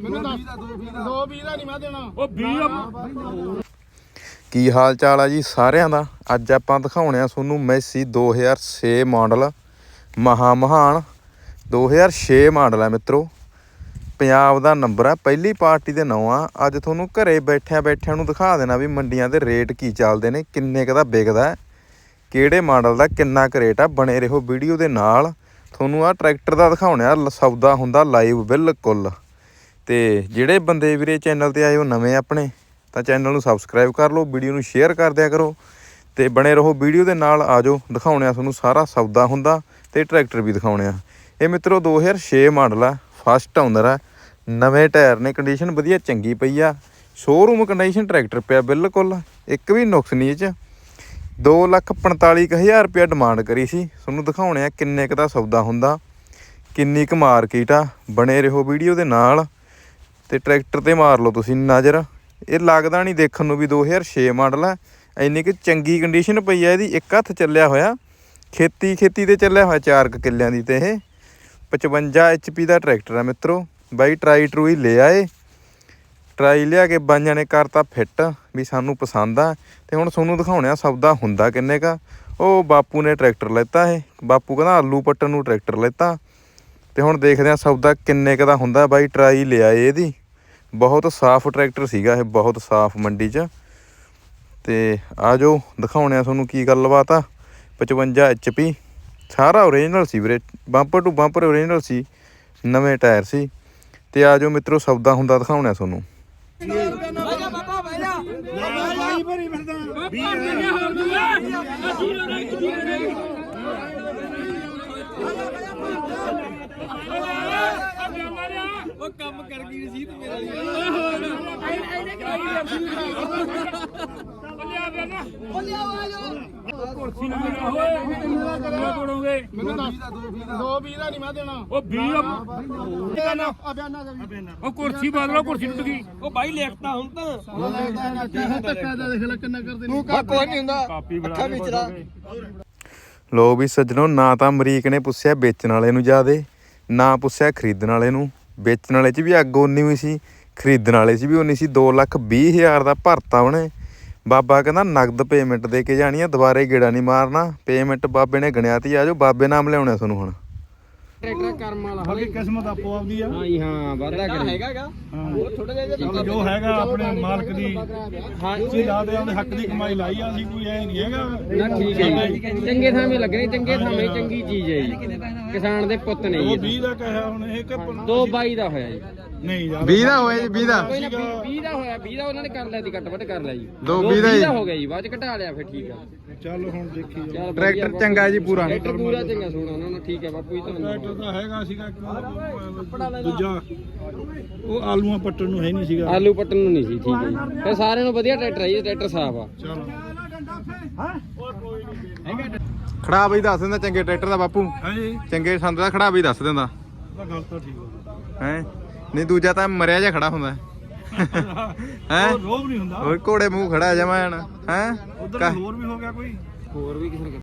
ਮੈਨੂੰ ਦੱਸ ਦੋ ਵੀਹ ਦਾ ਨਹੀਂ ਮੈਂ ਦੇਣਾ। ਉਹ 20 ਕੀ ਹਾਲ ਚਾਲ ਆ ਜੀ ਸਾਰਿਆਂ ਦਾ? ਅੱਜ ਆਪਾਂ ਦਿਖਾਉਣੇ ਆ ਤੁਹਾਨੂੰ ਮੈਸੀ 2006 ਮਾਡਲ। ਮਹਾ ਮਹਾਨ। 2006 ਮਾਡਲ ਹੈ ਮਿੱਤਰੋ। ਪੰਜਾਬ ਦਾ ਨੰਬਰ ਆ ਪਹਿਲੀ ਪਾਰਟੀ ਦੇ ਨਾਂ ਆ। ਅੱਜ ਤੁਹਾਨੂੰ ਘਰੇ ਬੈਠਿਆਂ ਬੈਠਿਆਂ ਨੂੰ ਦਿਖਾ ਦੇਣਾ ਵੀ ਮੰਡੀਆਂ ਦੇ ਰੇਟ ਕੀ ਚੱਲਦੇ ਨੇ ਕਿੰਨੇ ਕੁ ਦਾ ਵਿਕਦਾ ਕਿਹੜੇ ਮਾਡਲ ਦਾ ਕਿੰਨਾ ਕੁ ਰੇਟ ਆ ਬਣੇ ਰਹੋ ਵੀਡੀਓ ਦੇ ਨਾਲ। ਤੁਹਾਨੂੰ ਆ ਟਰੈਕਟਰ ਦਾ ਦਿਖਾਉਣੇ ਆ ਸੌਦਾ ਹੁੰਦਾ ਲਾਈਵ ਬਿਲਕੁਲ। ਤੇ ਜਿਹੜੇ ਬੰਦੇ ਵੀਰੇ ਚੈਨਲ ਤੇ ਆਏ ਹੋ ਨਵੇਂ ਆਪਣੇ, ਤਾਂ ਚੈਨਲ ਨੂੰ ਸਬਸਕ੍ਰਾਈਬ ਕਰ ਲਓ, ਵੀਡੀਓ ਨੂੰ ਸ਼ੇਅਰ ਕਰ ਦਿਆ ਕਰੋ ਤੇ ਬਣੇ ਰਹੋ ਵੀਡੀਓ ਦੇ ਨਾਲ ਆਜੋ ਦਿਖਾਉਣੇ ਆ ਤੁਹਾਨੂੰ ਸਾਰਾ ਸੌਦਾ ਹੁੰਦਾ ਤੇ ਟਰੈਕਟਰ ਵੀ ਦਿਖਾਉਣੇ ਆ ਇਹ ਮਿੱਤਰੋ 2006 ਮਾਡਲ ਆ ਫਸਟ ਓਨਰ ਆ, ਨਵੇਂ ਟਾਇਰ ਨੇ ਕੰਡੀਸ਼ਨ ਵਧੀਆ, ਚੰਗੀ ਪਈ ਆ ਸ਼ੋਰੂਮ ਕੰਡੀਸ਼ਨ ਟਰੈਕਟਰ ਪਿਆ ਬਿਲਕੁਲ, ਇੱਕ ਵੀ ਨੁਕਸ ਨਹੀਂ ਇਹ ਚ। 245000 ਰੁਪਏ ਡਿਮਾਂਡ ਕਰੀ ਸੀ, ਤੁਹਾਨੂੰ ਦਿਖਾਉਣੇ ਆ ਕਿੰਨੇ ਕ ਦਾ ਸੌਦਾ ਹੁੰਦਾ, ਕਿੰਨੀ ਕੁ ਮਾਰਕੀਟ ਆ, ਬਣੇ ਰਹੋ ਵੀਡੀਓ ਦੇ ਨਾਲ। ਤੇ ਟਰੈਕਟਰ ਤੇ ਮਾਰ ਲਓ ਤੁਸੀਂ ਨਜ਼ਰ। ਇਹ ਲੱਗਦਾ ਨਹੀਂ ਦੇਖਣ ਨੂੰ ਵੀ 2006 ਮਾਡਲ ਹੈ ਇੰਨੀ ਕਿ ਚੰਗੀ ਕੰਡੀਸ਼ਨ ਪਈ ਹੈ ਇਹਦੀ। ਇੱਕ ਹੱਥ ਚੱਲਿਆ ਹੋਇਆ। ਖੇਤੀ ਖੇਤੀ ਤੇ ਚੱਲਿਆ ਹੋਇਆ 4 ਕਿੱਲਿਆਂ ਦੀ ਤੇ ਇਹ। 55 HP ਦਾ ਟਰੈਕਟਰ ਹੈ ਮਿੱਤਰੋ। ਬਾਈ ਟਰਾਈ ਟਰੂਈ ਲੈ ਆਏ ਟਰਾਈ ਲਿਆ ਕੇ ਬਾਈਆਂ ਨੇ ਕਰਤਾ ਫਿੱਟ ਵੀ ਸਾਨੂੰ ਪਸੰਦ ਆ। ਤੇ ਹੁਣ ਤੁਹਾਨੂੰ ਦਿਖਾਉਣੇ ਆ ਸੌਦਾ ਹੁੰਦਾ ਕਿੰਨੇ ਕਾ ਉਹ ਬਾਪੂ ਨੇ ਟਰੈਕਟਰ ਲੈਤਾ ਇਹ। ਬਾਪੂ ਕਹਿੰਦਾ ਆਲੂ ਪੱਟਣ ਨੂੰ ਟਰੈਕਟਰ ਲੈਤਾ। ਤੇ ਹੁਣ ਦੇਖਦੇ ਆ ਸੌਦਾ ਕਿੰਨੇ ਕੁ ਦਾ ਹੁੰਦਾ। ਬਾਈ ਟਰਾਈ ਲਿਆਏ ਇਹਦੀ। ਬਹੁਤ ਸਾਫ਼ ਟਰੈਕਟਰ ਸੀਗਾ ਇਹ ਬਹੁਤ ਸਾਫ਼ ਮੰਡੀ 'ਚ ਤੇ ਆ ਜਾਓ ਦਿਖਾਉਣੇ ਆ ਤੁਹਾਨੂੰ ਕੀ ਗੱਲਬਾਤ ਆ 55 HP ਸਾਰਾ ਓਰੀਜਨਲ ਸੀ ਵੀਰੇ ਬੰਪਰ ਟੂ ਬੰਪਰ ਓਰੀਜਨਲ ਸੀ ਨਵੇਂ ਟਾਇਰ ਸੀ ਤੇ ਆ ਜਾਓ ਮਿੱਤਰੋ ਸੌਦਾ ਹੁੰਦਾ ਦਿਖਾਉਣੇ ਆ ਤੁਹਾਨੂੰ ਬਾਈ ਕੰਮ ਕਰ ਗਈ ਸੀ ਤੇ ਮੇਰਾ ਕੁਰਸੀ ਨਾ ਮੇਰਾ ਹੋਏ ਕਿੰਨਾ ਤੋੜੋਗੇ ਮੈਨੂੰ ਦੱਸ ਦੋ ਵੀਹ ਦਾ ਨਹੀਂ ਮੈਂ ਦੇਣਾ ਉਹ 20 ਆ ਬਿਆਨਾ ਦਾ ਵੀ ਉਹ ਕੁਰਸੀ ਬਦਲੋ ਕੁਰਸੀ ਟੁੱਟ ਗਈ ਉਹ ਬਾਈ ਲਿਖਤਾ ਹੁਣ ਤਾਂ ਧੱਕਾ ਦਾ ਦੇਖ ਲੈ ਕਿੰਨਾ ਕਰਦੇ ਨੇ ਕੋਈ ਨਹੀਂ ਹੁੰਦਾ ਕਾਪੀ ਬਣਾ ਅੱਖਾਂ ਵਿੱਚ ਰਾ ਲੋ ਵੀ ਸੱਜਣੋ ਨਾ ਤਾਂ ਅਮਰੀਕ ਨੇ ਪੁੱਛਿਆ ਵੇਚਣ ਵਾਲੇ ਨੂੰ ਜਿਆਦੇ ਨਾ ਪੁੱਛਿਆ ਖਰੀਦਣ ਵਾਲੇ ਨੂੰ। ਵੇਚਣ ਵਾਲੇ 'ਚ ਵੀ ਅੱਗ ਉਨੀ ਹੋਈ ਸੀ, ਖਰੀਦਣ ਵਾਲੇ 'ਚ ਵੀ ਉਨੀ ਸੀ 2 ਲੱਖ 20 ਹਜ਼ਾਰ ਦਾ ਭਰਤਾ ਉਹਨੇ। ਬਾਬਾ ਕਹਿੰਦਾ ਨਗਦ ਪੇਮੈਂਟ ਦੇ ਕੇ ਜਾਣੀ ਆ, ਦੁਬਾਰੇ ਗੇੜਾ ਨਹੀਂ ਮਾਰਨਾ ਪੇਮੈਂਟ ਬਾਬੇ ਨੇ ਗਣਿਆ ਤੀ ਆਜੋ ਬਾਬੇ ਨਾਮ ਲਿਆਉਣਾ ਤੁਹਾਨੂੰ ਹੁਣ। ਟਰੈਕਟਰ ਕਰਮ ਵਾਲਾ ਬਾਕੀ ਕਿਸਮਤ ਆਪੋ ਆਪਦੀ ਆ। ਹਾਂ ਜੀ ਹਾਂ ਵਾਦਾ ਕਰੇ। ਹੈਗਾਗਾ ਉਹ ਥੋੜਾ ਜਿਹਾ ਚਲੋ ਜੋ ਹੈਗਾ ਆਪਣੇ ਮਾਲਕ ਦੀ ਹਾਂ। ਅਸੀਂ ਲਾਦੇ ਉਹਦੇ ਹੱਕ ਦੀ ਕਮਾਈ ਲਾਈ ਆ ਅਸੀਂ ਕੋਈ ਐ ਨਹੀਂ ਹੈਗਾ। ਨਾ ਠੀਕ ਹੈ ਜੀ। ਚੰਗੇ ਥਾਵੇਂ ਲੱਗਣੇ ਚੰਗੇ ਥਾਵੇਂ ਚੰਗੀ ਚੀਜ਼ ਹੈ ਜੀ। ਕਿਸਾਨ ਦੇ ਪੁੱਤ ਨੇ ਉਹ ਜੀ। 20 ਦਾ ਕਹਿਆ ਹੁਣ ਇਹ ਕਿ ਦੋ ਬਾਈ ਦਾ ਹੋਇਆ ਜੀ। ਨਹੀਂ ਯਾਰ 20 ਦਾ ਹੋਇਆ ਜੀ 20 ਦਾ। ਕੋਈ ਨਾ 20 ਦਾ ਹੋਇਆ 20 ਦਾ ਉਹਨਾਂ ਨੇ ਕਰ ਲਿਆ ਦੀ ਘੱਟ ਵੱਟ ਕਰ ਲਿਆ ਜੀ। ਦੋ ਵੀਹ ਦਾ ਜੀ। ਹੋ ਗਿਆ ਜੀ ਬਾਅਦ ਚ ਘਟਾ ਲਿਆ ਫਿਰ ਠੀਕ ਆ। ਚੱਲ ਹੁਣ ਦੇਖੀ ਟਰੈਕਟਰ। ਚੰਗਾ ਜੀ ਪੂਰਾ। ਟਰੈਕਟਰ ਪੂਰਾ ਚੰਗਾ ਸੋਹਣਾ ਉਹਨਾਂ ਨੂੰ ਠੀਕ ਹੈ ਬਾਪੂ ਜੀ ਤੁਹਾਨੂੰ ਤਾਂ ਹੈਗਾ ਸੀਗਾ ਇੱਕ ਦੂਜਾ। ਉਹ ਆਲੂਆਂ ਪੱਟਣ ਨੂੰ ਹੈ ਨਹੀਂ ਸੀਗਾ। ਆਲੂ ਪੱਟਣ ਨੂੰ ਨਹੀਂ ਸੀ ਠੀਕ ਹੈ ਜੀ। ਫਿਰ ਸਾਰਿਆਂ ਨੂੰ ਵਧੀਆ ਟਰੈਕਟਰ ਹੈ ਜੀ ਟਰੈਕਟਰ ਸਾਫ਼ ਆ। ਚਲੋ। ਖੜਾ ਬਈ ਦੱਸ ਦਿੰਦਾ ਚੰਗੇ ਟਰੈਕਟਰ ਦਾ ਬਾਪੂ। ਹਾਂਜੀ। ਚੰਗੇ ਸੰਦ ਦਾ ਖੜਾ ਬਈ ਦੱਸ ਦਿੰਦਾ। ਤਾਂ ਗੱਲ ਤਾਂ ਠੀਕ ਹੈ ਹੈ? ਨਹੀਂ ਦੂਜਾ ਤਾਂ ਮਰਿਆ ਜਿਹਾ ਖੜਾ ਹੁੰਦਾ। ਹੈ? ਉਹ ਰੋਬ ਨਹੀਂ ਹੁੰਦਾ। ਹੋਰ ਘੋੜੇ ਮੂੰਹ ਖੜਾ ਜਮਾਨ ਹੈ? ਉਧਰ ਹੋਰ ਵੀ ਹੋ ਗਿਆ ਕੋਈ? ਹੋਰ ਵੀ ਕਿਸੇ